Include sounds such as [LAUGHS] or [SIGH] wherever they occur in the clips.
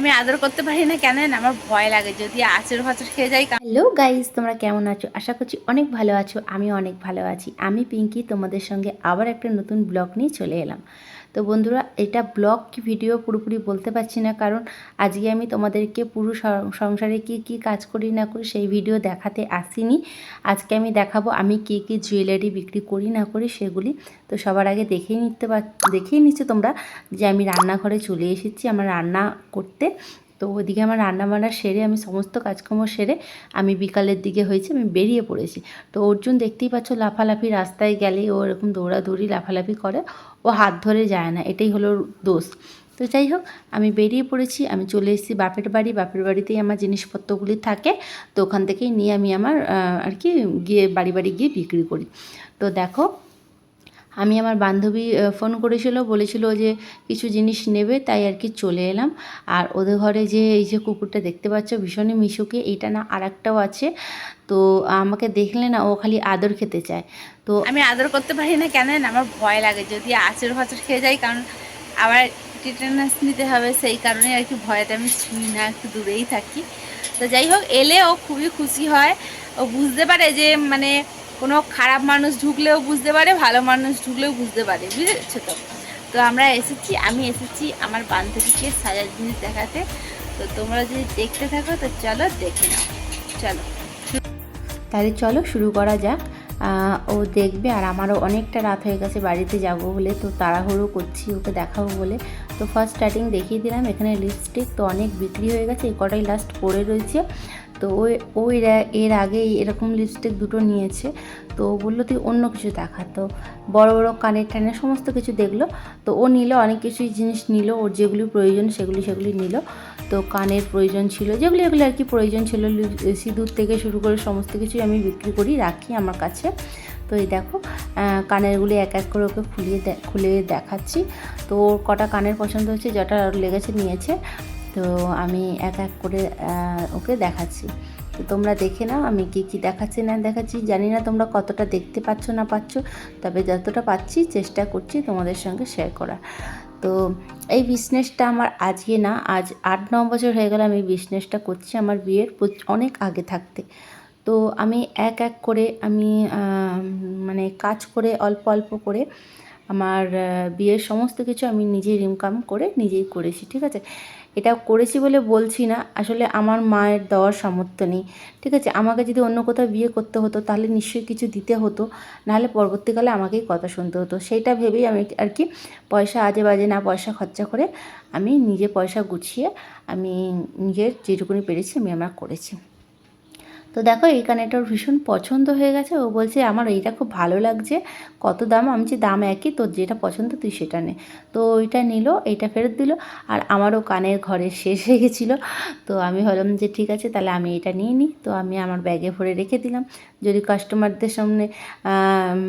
আমি আদর করতে পারি না কেন? আমার ভয় লাগে। যদি আচর ফাচর খেয়ে যাই হ্যালো গাইজ তোমরা কেমন আছো? আশা করছি অনেক ভালো আছো আমি অনেক ভালো আছি। আমি পিঙ্কি, তোমাদের সঙ্গে আবার একটা নতুন ব্লগ নিয়ে চলে এলাম। তো বন্ধুরা, এটা ব্লগ কি ভিডিও পুরোপুরি বলতে পারছি না, কারণ আজকে আমি তোমাদেরকে পুরো সংসারে কি কি কাজ করি না করি সেই ভিডিও দেখাতে আসিনি। আজকে আমি দেখাবো আমি কি কি জুয়েলারি বিক্রি করি না করি সেগুলি। তো সবার আগে দেখেই নিতে পার দেখেই নিচ্ছ তোমরা যে আমি রান্নাঘরে চলে এসেছি আমার রান্না করতে। তো ওদিকে আমার রান্না বান্না সেরে আমি সমস্ত কাজকর্ম সেরে আমি বিকালের দিকে হয়েছে, আমি বেরিয়ে পড়েছি। তো অর্জুন দেখতেই পাচ্ছ লাফালাফি রাস্তায় গেলেই ও এরকম দৌড়াদৌড়ি, লাফালাফি করে। ও হাত ধরে যায় না, এটাই হলো দোষ। তো যাই হোক, আমি বেরিয়ে পড়েছি, আমি চলে এসেছি বাপের বাড়ি। বাপের বাড়িতেই আমার জিনিসপত্রগুলি থাকে, তো ওখান থেকেই নিয়ে আমি আমার আর কি গিয়ে বাড়ি বাড়ি গিয়ে বিক্রি করি। তো দেখো আমি আমার বান্ধবী ফোন করেছিল, বলেছিল যে কিছু জিনিস নেবে, তাই আর কি চলে এলাম। আর ওদের ঘরে যে এই যে কুকুরটা দেখতে পাচ্ছ, ভীষণই মিশুকে, এইটা না আর একটাও আছে। তো আমাকে দেখলে না, ও খালি আদর খেতে চায়। তো আমি আদর করতে পারি না কেন? আমার ভয় লাগে, যদি আচর ফাচর খেয়ে যাই, কারণ আবার টিটেনাস নিতে হবে, সেই কারণে আর কি ভয়তে আমি ছুঁই না, একটু দূরেই থাকি। তো যাই হোক, এলে ও খুবই খুশি হয়। ও বুঝতে পারে যে মানে কোনো খারাপ মানুষ ঢুকলেও বুঝতে পারে, ভালো মানুষ ঢুকলেও বুঝতে পারে, বুঝেছ তো? তো আমরা এসেছি, আমি এসেছি আমার বান্ধবীকে সাজার জিনিস দেখাতে। তো তোমরা যদি দেখতে থাকো, তো চলো দেখে নাও। চলো। তাহলে চলো শুরু করা যাক। ও দেখবে আর আমারও অনেকটা রাত হয়ে গেছে, বাড়িতে যাব বলে তো তাড়াহুড়ো করছি ওকে দেখাবো বলে। তো ফার্স্ট স্টার্টিং দেখিয়ে দিলাম, এখানে লিপস্টিক তো অনেক বিক্রি হয়ে গেছে, এই কটাই লাস্ট পড়ে রয়েছে। তো ওই ওই এর আগে এরকম লিপস্টিক দুটো নিয়েছে। তো বলল, তুই অন্য কিছু দেখা। তো বড় বড় কানের টানের সমস্ত কিছু দেখল। তো ও নিল, অনেক কিছুই জিনিস নিল। ওর যেগুলি প্রয়োজন, সেগুলি সেগুলি নিল। তো কানের প্রয়োজন ছিল, যেগুলি, এগুলো আর কি প্রয়োজন ছিল। সিঁদুর থেকে শুরু করে সমস্ত কিছুই আমি বিক্রি করি, রাখি আমার কাছে। তো এই দেখো কানেরগুলি এক এক করে ওকে খুলিয়ে খুলে দেখাচ্ছি। তো ওর কটা কানের পছন্দ হচ্ছে, যেটা লেগেছে নিয়েছে। তো আমি এক এক করে ওকে দেখাচ্ছি। তো তোমরা দেখে নাও আমি কি কি দেখাচ্ছি, না দেখাচ্ছি। জানি না তোমরা কতটা দেখতে পাচ্ছ, না পাচ্ছ, তবে যতটা পাচ্ছি চেষ্টা করছি তোমাদের সঙ্গে শেয়ার করার। তো এই বিজনেসটা আমার আজকে না, আজ আট ন বছর হয়ে গেল আমি বিজনেসটা করছি আমার বিয়ের অনেক আগে থাকতে। তো আমি এক এক করে আমি মানে কাজ করে অল্প অল্প করে আমার বিয়ের সমস্ত কিছু আমি নিজেই ইনকাম করে নিজেই করেছি, ঠিক আছে? এটা করেছি বলে বলছি না। আসলে আমার মায়ের দেওয়ার সামর্থ্য নেই। ঠিক আছে, আমাকে যদি অন্য কোথাও বিয়ে করতে হতো, তাহলে নিশ্চয়ই কিছু দিতে হতো। নাহলে পরবর্তীকালে আমাকেই কথা শুনতে হতো। সেইটা ভেবেই আমি আর কি পয়সা আজে বাজে না পয়সা খরচা করে আমি নিজে পয়সা গুছিয়ে আমি নিজের যেটুকুনি পেরেছি আমি আমার করেছি। তো দেখো, এই কানেরটা ওর ভীষণ পছন্দ হয়ে গেছে। ও বলছে, আমার এইটা খুব ভালো লাগছে। কত দাম? আমি যে দাম একই, তোর যেটা পছন্দ তুই সেটা নে। তো ওইটা নিল, এইটা ফেরত দিল। আর আমারও কানের ঘরে শেষ হয়ে গেছিল। তো আমি ভাবলাম যে, ঠিক আছে, তাহলে আমি এটা নিয়ে নিই। তো আমি আমার ব্যাগে ভরে রেখে দিলাম। যদি কাস্টমারদের সামনে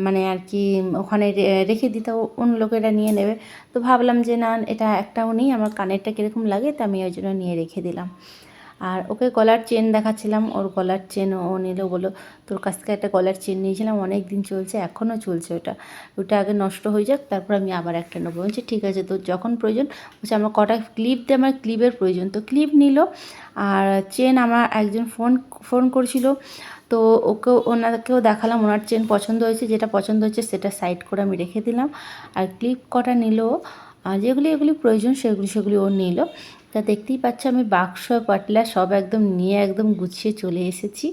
মানে আর কি, ওখানে রেখে দিতে অন্য লোকেরা নিয়ে নেবে। তো ভাবলাম যে, না, এটা একটাও নেই। আমার কানেরটা কীরকম লাগে, তো আমি ওই জন্য নিয়ে রেখে দিলাম। আর ওকে গলার চেন দেখাচ্ছিলাম, ওর গলার চেন ও নিল বলো। তোর কাছ থেকে একটা গলার চেন নিয়েছিলাম, অনেক দিন চলছে এখনও চলছে ওটা। ওটা আগে নষ্ট হয়ে যাক, তারপর আমি আবার একটা নেব। বলছি, ঠিক আছে, তোর যখন প্রয়োজন, বলছে, আমার কটা ক্লিপ দিয়ে আমার ক্লিপের প্রয়োজন। তো ক্লিপ নিল, আর চেন আমার একজন ফোন ফোন করছিল। তো ওকে, ওনাকেও দেখালাম, ওনার চেন পছন্দ হয়েছে, যেটা পছন্দ হয়েছে সেটা সাইড করে আমি রেখে দিলাম। আর ক্লিপ কটা নিল, আর যেগুলি, এগুলি প্রয়োজন, সেগুলি সেগুলি ও নিল। তা দেখতেই পাচ্ছ আমি বাক্স পাটলা সব একদম নিয়ে একদম গুছিয়ে চলে এসেছি।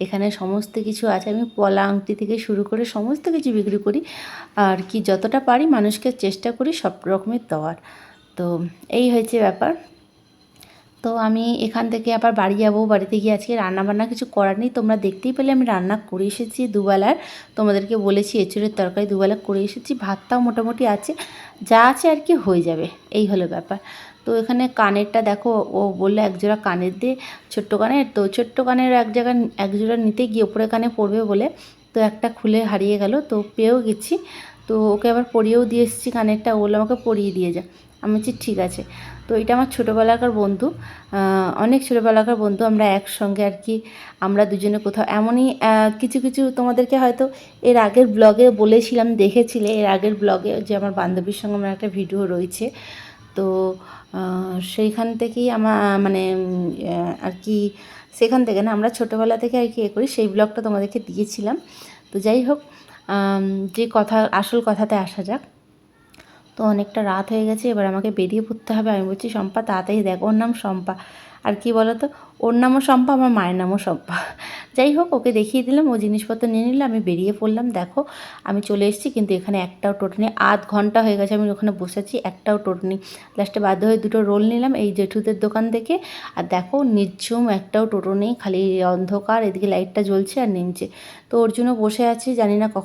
এখানে সমস্ত কিছু আছে। আমি পলা আংটি থেকে শুরু করে সমস্ত কিছু বিক্রি করি। আর কি যতটা পারি মানুষকে চেষ্টা করি সব রকমের দেওয়ার। তো এই হয়েছে ব্যাপার। তো আমি এখান থেকে আবার বাড়ি যাব। বাড়িতে গিয়ে আজকে রান্না বান্না কিছু করার নেই। তোমরা দেখতেই পেলে আমি রান্না করে এসেছি দুবেলার। তোমাদেরকে বলেছি এঁচুড়ের তরকারি দুবেলা করে এসেছি। ভাতটাও মোটামুটি আছে। যা আছে আর কি হয়ে যাবে। এই হলো ব্যাপার। তো এখানে কানেরটা দেখো, ও বলল একজোড়া কানের দিয়ে ছোট্ট কানের। তো ছোট্ট কানের এক জায়গায় একজোড়া নিতে গিয়ে ওপরে কানে পড়বে বলে তো একটা খুলে হারিয়ে গেল। তো পেয়েও গেছি। তো ওকে আবার পরিয়েও দিয়ে এসেছি কানেরটা। ও বলল আমাকে পরিয়ে দিয়ে যা। আমি বলছি, ঠিক আছে। তো এটা আমার ছোটোবেলাকার বন্ধু। অনেক ছোটোবেলাকার বন্ধু। আমরা একসঙ্গে আর কি, আমরা দুজনে কোথাও এমনই কিছু কিছু তোমাদেরকে হয়তো এর আগের ব্লগে বলেছিলাম, দেখেছিলে এর আগের ব্লগে যে আমার বান্ধবীর সঙ্গে আমার একটা ভিডিও রয়েছে। তো সেইখান থেকেই আমার মানে আর কি, সেখান থেকে না আমরা ছোটোবেলা থেকে আর কি এ করি, সেই ব্লগটা তোমাদেরকে দিয়েছিলাম। তো যাই হোক যে কথা, আসল কথাতে আসা যাক। তো অনেকটা রাত হয়ে গেছে, এবার আমাকে বেরিয়ে পড়তে হবে। আমি বলছি, শম্পা, তাড়াতাড়ি দেখ, ওর নাম শম্পা। আর কি বলো তো ওর নামও শম্পা, আমার মায়ের নামও শম্পা। [LAUGHS] যাই হোক, ওকে দেখিয়ে দিলাম, ও জিনিসপত্র নিয়ে নিলে, আমি বেরিয়ে পড়লাম। দেখো, আমি চলে এসেছি, কিন্তু এখানে একটাও টোটো নেই আধ ঘণ্টা হয়ে গেছে, আমি ওখানে বসেছি একটাও টোটো নেই লাস্টে বাধ্য হয়ে দুটো রোল নিলাম, এই জেঠুদের দোকান থেকে। আর দেখো নির্ঝুম একটাও টোটো নেই খালি অন্ধকার, এদিকে লাইটটা জ্বলছে আর নেমছে। তো ওর জন্য বসে আছি, জানি না কখন